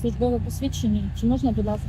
службове посвідчення? Чи можна, будь ласка?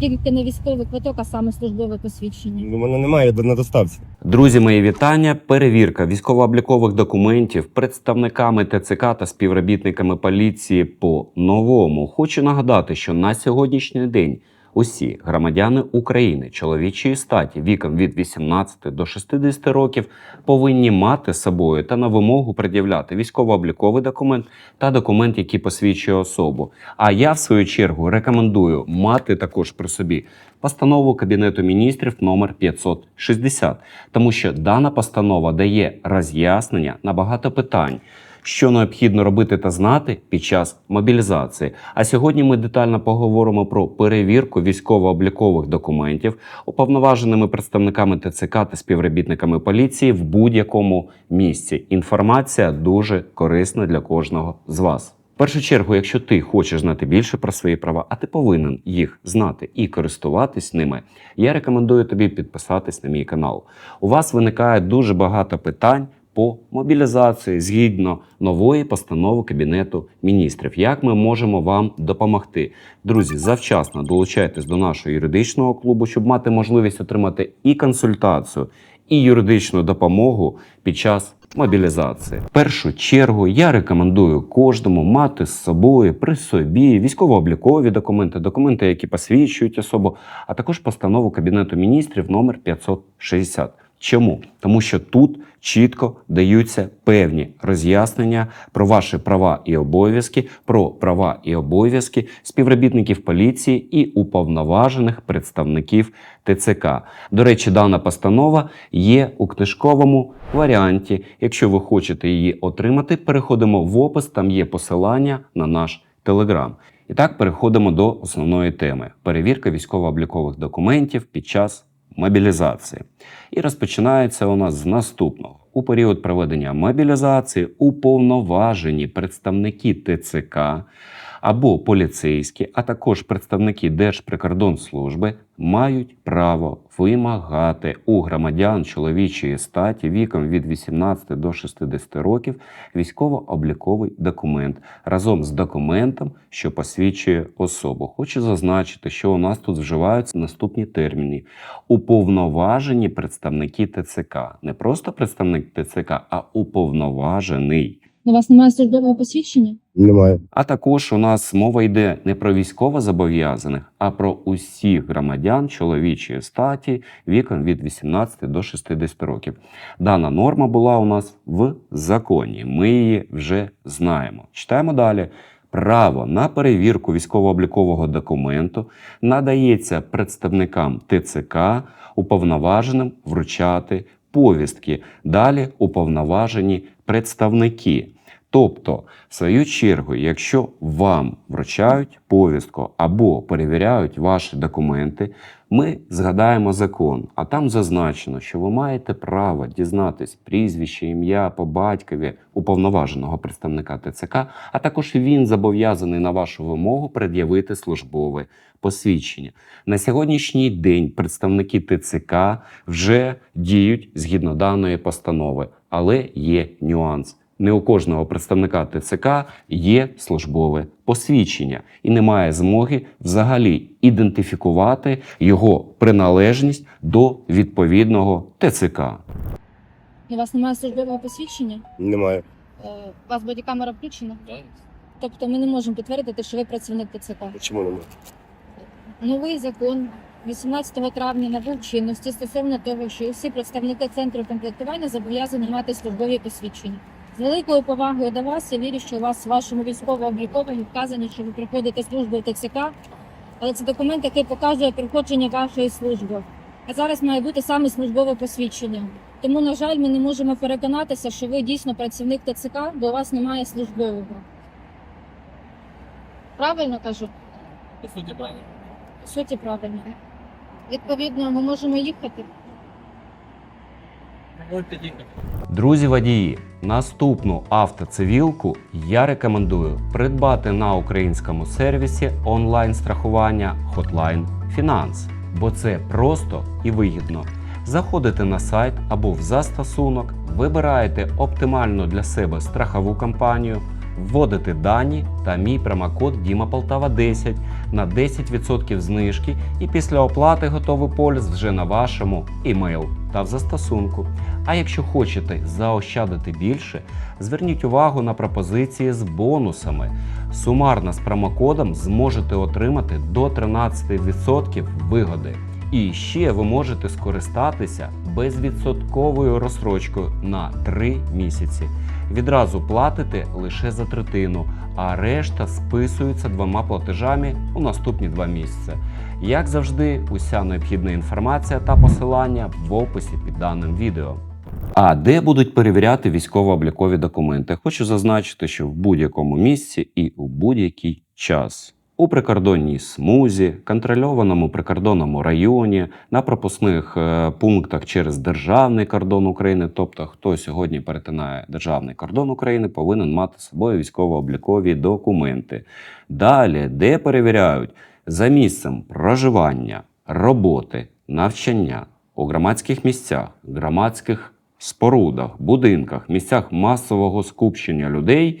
Тільки не військовий квиток, а саме службове посвідчення. У мене немає на доставці. Друзі, мої вітання. Перевірка військово-облікових документів представниками ТЦК та співробітниками поліції по новому. Хочу нагадати, що на сьогоднішній день усі громадяни України чоловічої статі віком від 18 до 60 років повинні мати з собою та на вимогу пред'являти військово-обліковий документ та документ, який посвідчує особу. А я, в свою чергу, рекомендую мати також при собі постанову Кабінету міністрів номер 560, тому що дана постанова дає роз'яснення на багато питань. Що необхідно робити та знати під час мобілізації. А сьогодні ми детально поговоримо про перевірку військово-облікових документів уповноваженими представниками ТЦК та співробітниками поліції в будь-якому місці. Інформація дуже корисна для кожного з вас. В першу чергу, якщо ти хочеш знати більше про свої права, а ти повинен їх знати і користуватись ними, я рекомендую тобі підписатись на мій канал. У вас виникає дуже багато питань по мобілізації згідно нової постанови Кабінету міністрів. Як ми можемо вам допомогти? Друзі, завчасно долучайтесь до нашого юридичного клубу, щоб мати можливість отримати і консультацію, і юридичну допомогу під час мобілізації. В першу чергу я рекомендую кожному мати з собою при собі військово-облікові документи, документи, які посвідчують особу, а також постанову Кабінету міністрів номер 560. Чому? Тому що тут чітко даються певні роз'яснення про ваші права і обов'язки, про права і обов'язки співробітників поліції і уповноважених представників ТЦК. До речі, дана постанова є у книжковому варіанті. Якщо ви хочете її отримати, переходимо в опис, там є посилання на наш телеграм. І так переходимо до основної теми: перевірка військово-облікових документів під час мобілізації. І розпочинається у нас з наступного. У період проведення мобілізації уповноважені представники ТЦК або поліцейські, а також представники Держприкордонслужби мають право вимагати у громадян чоловічої статі віком від 18 до 60 років військово-обліковий документ разом з документом, що посвідчує особу. Хочу зазначити, що у нас тут вживаються наступні терміни: уповноважені представники ТЦК, не просто представник ТЦК, а уповноважений. У вас немає службового посвідчення? Немає. А також у нас мова йде не про військовозобов'язаних, а про усіх громадян чоловічої статі віком від 18 до 60 років. Дана норма була у нас в законі. Ми її вже знаємо. Читаємо далі. Право на перевірку військово-облікового документу надається представникам ТЦК, уповноваженим вручати повістки. Далі уповноважені представники. Тобто, в свою чергу, якщо вам вручають повістку або перевіряють ваші документи, ми згадаємо закон, а там зазначено, що ви маєте право дізнатись прізвище, ім'я по батькові уповноваженого представника ТЦК, а також він зобов'язаний на вашу вимогу пред'явити службове посвідчення. На сьогоднішній день представники ТЦК вже діють згідно даної постанови, але є нюанс. Не у кожного представника ТЦК є службове посвідчення і немає змоги взагалі ідентифікувати його приналежність до відповідного ТЦК. У вас немає службового посвідчення? Немає. Е, У вас бодікамера включена? Тобто ми не можемо підтвердити, що ви працівник ТЦК. Чому немає? Новий закон 18 травня набув чинності стосовно того, що усі представники центру комплектування зобов'язані мати службові посвідчення. З великою повагою до вас я вірю, що у вас в вашому військово-обліковому вказано, що ви проходите службу в ТЦК, але це документ, який показує проходження вашої служби. А зараз має бути саме службове посвідчення. Тому, на жаль, ми не можемо переконатися, що ви дійсно працівник ТЦК, бо у вас немає службового. Правильно кажу? По суті, правильно. По суті, правильно. Відповідно, ми можемо їхати. Друзі водії, наступну автоцивілку я рекомендую придбати на українському сервісі онлайн-страхування Hotline Finance, бо це просто і вигідно. Заходите на сайт або в застосунок, вибираєте оптимальну для себе страхову компанію, вводите дані та мій промокод Діма Полтава 10 на 10% знижки, і після оплати готовий поліс вже на вашому імейл та в застосунку. А якщо хочете заощадити більше, зверніть увагу на пропозиції з бонусами. Сумарно з промокодом зможете отримати до 13% вигоди. І ще ви можете скористатися безвідсотковою розстрочкою на 3 місяці. Відразу платите лише за третину, а решта списується двома платежами у наступні два місяці. Як завжди, уся необхідна інформація та посилання в описі під даним відео. А де будуть перевіряти військово-облікові документи? Хочу зазначити, що в будь-якому місці і у будь-який час. У прикордонній смузі, контрольованому прикордонному районі, на пропускних е, пунктах через державний кордон України, тобто хто сьогодні перетинає державний кордон України, повинен мати з собою військово-облікові документи. Далі, де перевіряють за місцем проживання, роботи, навчання у громадських місцях, громадських спорудах, будинках, місцях масового скупчення людей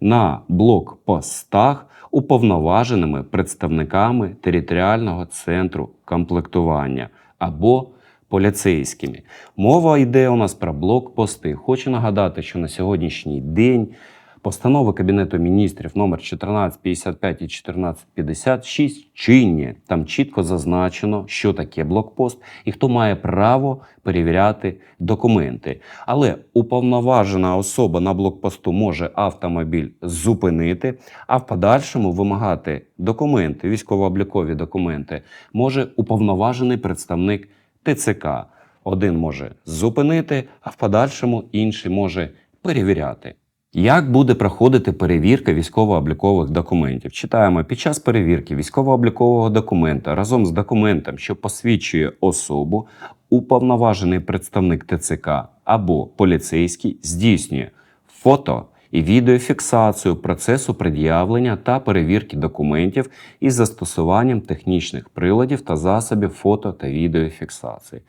на блокпостах уповноваженими представниками територіального центру комплектування або поліцейськими. Мова йде у нас про блокпости. Хочу нагадати, що на сьогоднішній день постанови Кабінету міністрів номер 1455 і 1456 чинні. Там чітко зазначено, що таке блокпост і хто має право перевіряти документи. Але уповноважена особа на блокпосту може автомобіль зупинити, а в подальшому вимагати документи, військово-облікові документи, може уповноважений представник ТЦК. Один може зупинити, а в подальшому інший може перевіряти. Як буде проходити перевірка військово-облікових документів? Читаємо під час перевірки військово-облікового документа разом з документом, що посвідчує особу, уповноважений представник ТЦК або поліцейський здійснює фото і відеофіксацію процесу пред'явлення та перевірки документів із застосуванням технічних приладів та засобів фото та відеофіксації.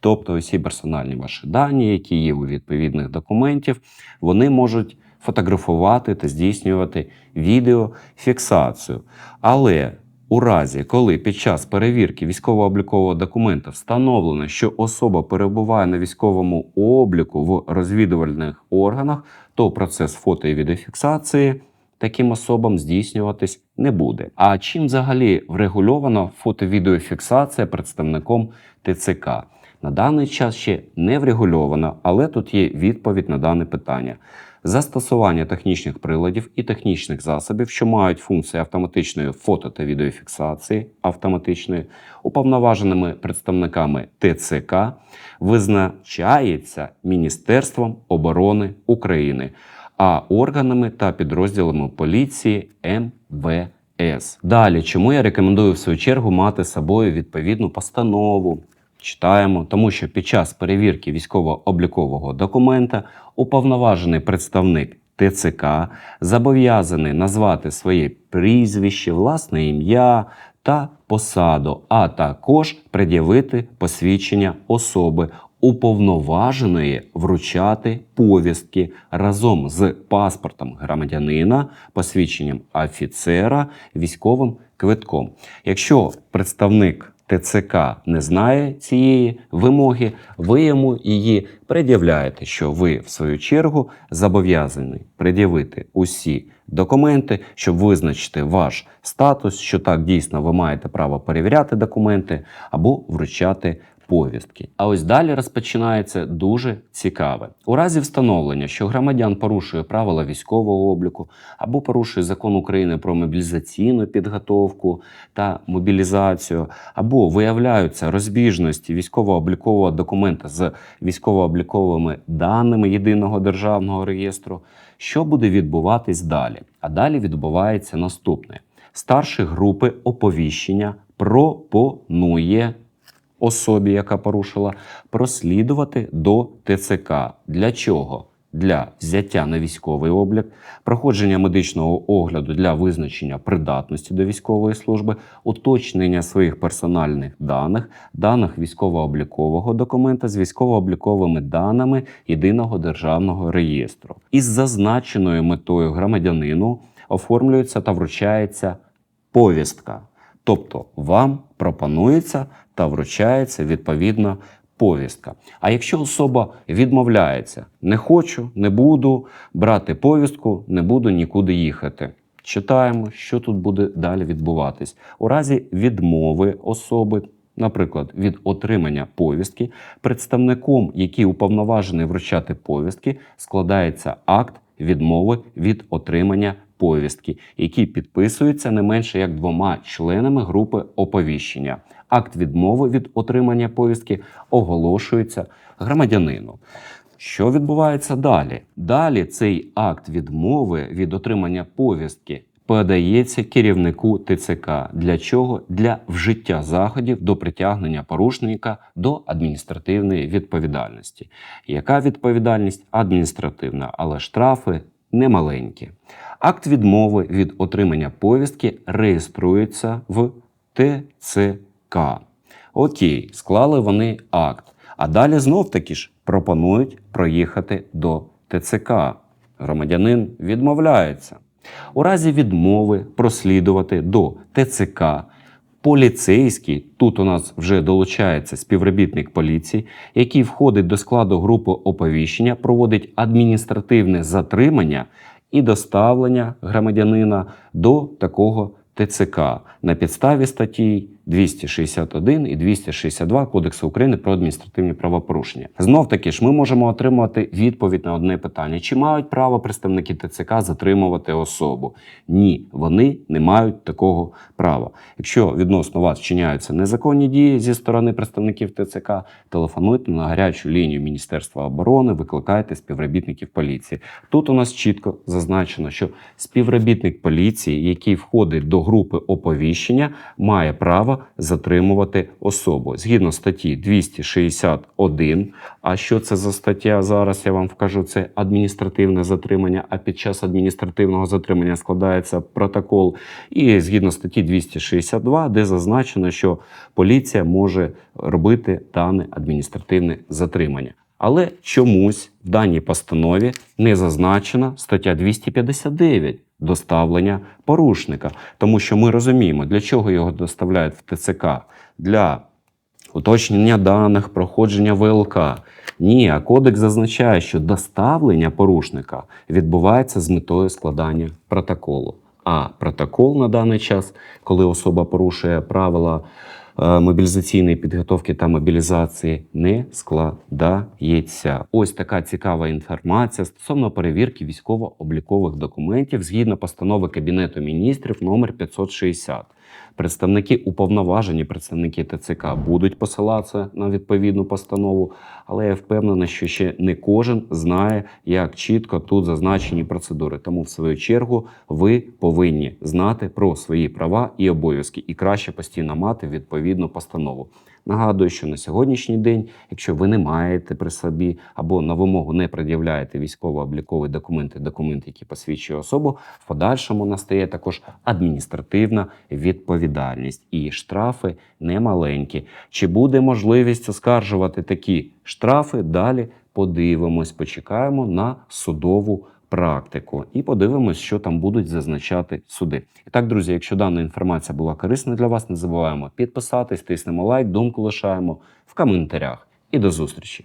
Тобто усі персональні ваші дані, які є у відповідних документів, вони можуть фотографувати та здійснювати відеофіксацію. Але у разі, коли під час перевірки військово-облікового документа встановлено, що особа перебуває на військовому обліку в розвідувальних органах, то процес фото і відеофіксації таким особам здійснюватись не буде. А чим взагалі врегульовано фото-відеофіксація представником ТЦК? На даний час ще не врегульовано, але тут є відповідь на дане питання. Застосування технічних приладів і технічних засобів, що мають функції автоматичної фото та відеофіксації автоматичної, уповноваженими представниками ТЦК, визначається Міністерством оборони України, а органами та підрозділами поліції МВС. Далі, чому я рекомендую в свою чергу мати з собою відповідну постанову? Читаємо, тому що під час перевірки військово-облікового документа уповноважений представник ТЦК зобов'язаний назвати своє прізвище, власне ім'я та посаду, а також пред'явити посвідчення особи, уповноваженої вручати повістки разом з паспортом громадянина, посвідченням офіцера, військовим квитком. Якщо представник ТЦК не знає цієї вимоги, ви йому її пред'являєте, що ви, в свою чергу, зобов'язані пред'явити усі документи, щоб визначити ваш статус, що так дійсно ви маєте право перевіряти документи або вручати повістки. А ось далі розпочинається дуже цікаве. У разі встановлення, що громадян порушує правила військового обліку або порушує закон України про мобілізаційну підготовку та мобілізацію, або виявляються розбіжності військово-облікового документа з військово-обліковими даними єдиного державного реєстру, що буде відбуватись далі? А далі відбувається наступне: старші групи оповіщення пропонує особі, яка порушила, прослідувати до ТЦК. Для чого? для взяття на військовий облік, проходження медичного огляду для визначення придатності до військової служби, уточнення своїх персональних даних, даних військово-облікового документа з військово-обліковими даними єдиного державного реєстру. Із зазначеною метою громадянину оформлюється та вручається повістка. Тобто вам пропонується та вручається відповідна повістка. А якщо особа відмовляється, не хочу, не буду брати повістку, не буду нікуди їхати. Читаємо, що тут буде далі відбуватись. У разі відмови особи, наприклад, від отримання повістки, представником, який уповноважений вручати повістки, складається акт відмови від отримання повістки, який підписується не менше як двома членами групи оповіщення. Акт відмови від отримання повістки оголошується громадянину. Що відбувається далі? Далі цей акт відмови від отримання повістки подається керівнику ТЦК. Для чого? Для вжиття заходів до притягнення порушника до адміністративної відповідальності. Яка відповідальність? Адміністративна, але штрафи немаленькі. Акт відмови від отримання повістки реєструється в ТЦК. Окей, склали вони акт. А далі знов таки ж пропонують проїхати до ТЦК. Громадянин відмовляється. У разі відмови прослідувати до ТЦК. Поліцейський, тут у нас вже долучається співробітник поліції, який входить до складу групи оповіщення, проводить адміністративне затримання і доставлення громадянина до такого ТЦК. На підставі статей 261 і 262 Кодексу України про адміністративні правопорушення. Знов таки ж ми можемо отримувати відповідь на одне питання: чи мають право представники ТЦК затримувати особу? Ні, вони не мають такого права. Якщо відносно вас вчиняються незаконні дії зі сторони представників ТЦК, телефонуйте на гарячу лінію Міністерства оборони, викликайте співробітників поліції. Тут у нас чітко зазначено, що співробітник поліції, який входить до групи оповіщення, має право затримувати особу згідно статті 261. А що це за стаття? Зараз я вам вкажу. Це адміністративне затримання. А під час адміністративного затримання складається протокол. І згідно статті 262, де зазначено, що поліція може робити дане адміністративне затримання. Але чомусь в даній постанові не зазначена стаття 259 доставлення порушника, тому що ми розуміємо, для чого його доставляють в ТЦК для уточнення даних, проходження ВЛК. Ні, кодекс зазначає, що доставлення порушника відбувається з метою складання протоколу. А протокол на даний час, коли особа порушує правила мобілізаційної підготовки та мобілізації, не складається. Ось така цікава інформація стосовно перевірки військово-облікових документів згідно постанови Кабінету міністрів номер 560. Представники уповноважені представники ТЦК будуть посилатися на відповідну постанову, але я впевнений, що ще не кожен знає, як чітко тут зазначені процедури. Тому, в свою чергу, ви повинні знати про свої права і обов'язки, і краще постійно мати відповідну постанову. Нагадую, що на сьогоднішній день, якщо ви не маєте при собі або на вимогу не пред'являєте військово-облікові документи, документ, який посвідчує особу, в подальшому настає також адміністративна відповідальність і штрафи немаленькі. Чи буде можливість оскаржувати такі штрафи? Далі подивимось, почекаємо на судову практику і подивимось, що там будуть зазначати суди. І так, друзі, якщо дана інформація була корисна для вас, не забуваємо підписатись, тиснемо лайк, думку лишаємо в коментарях. І до зустрічі!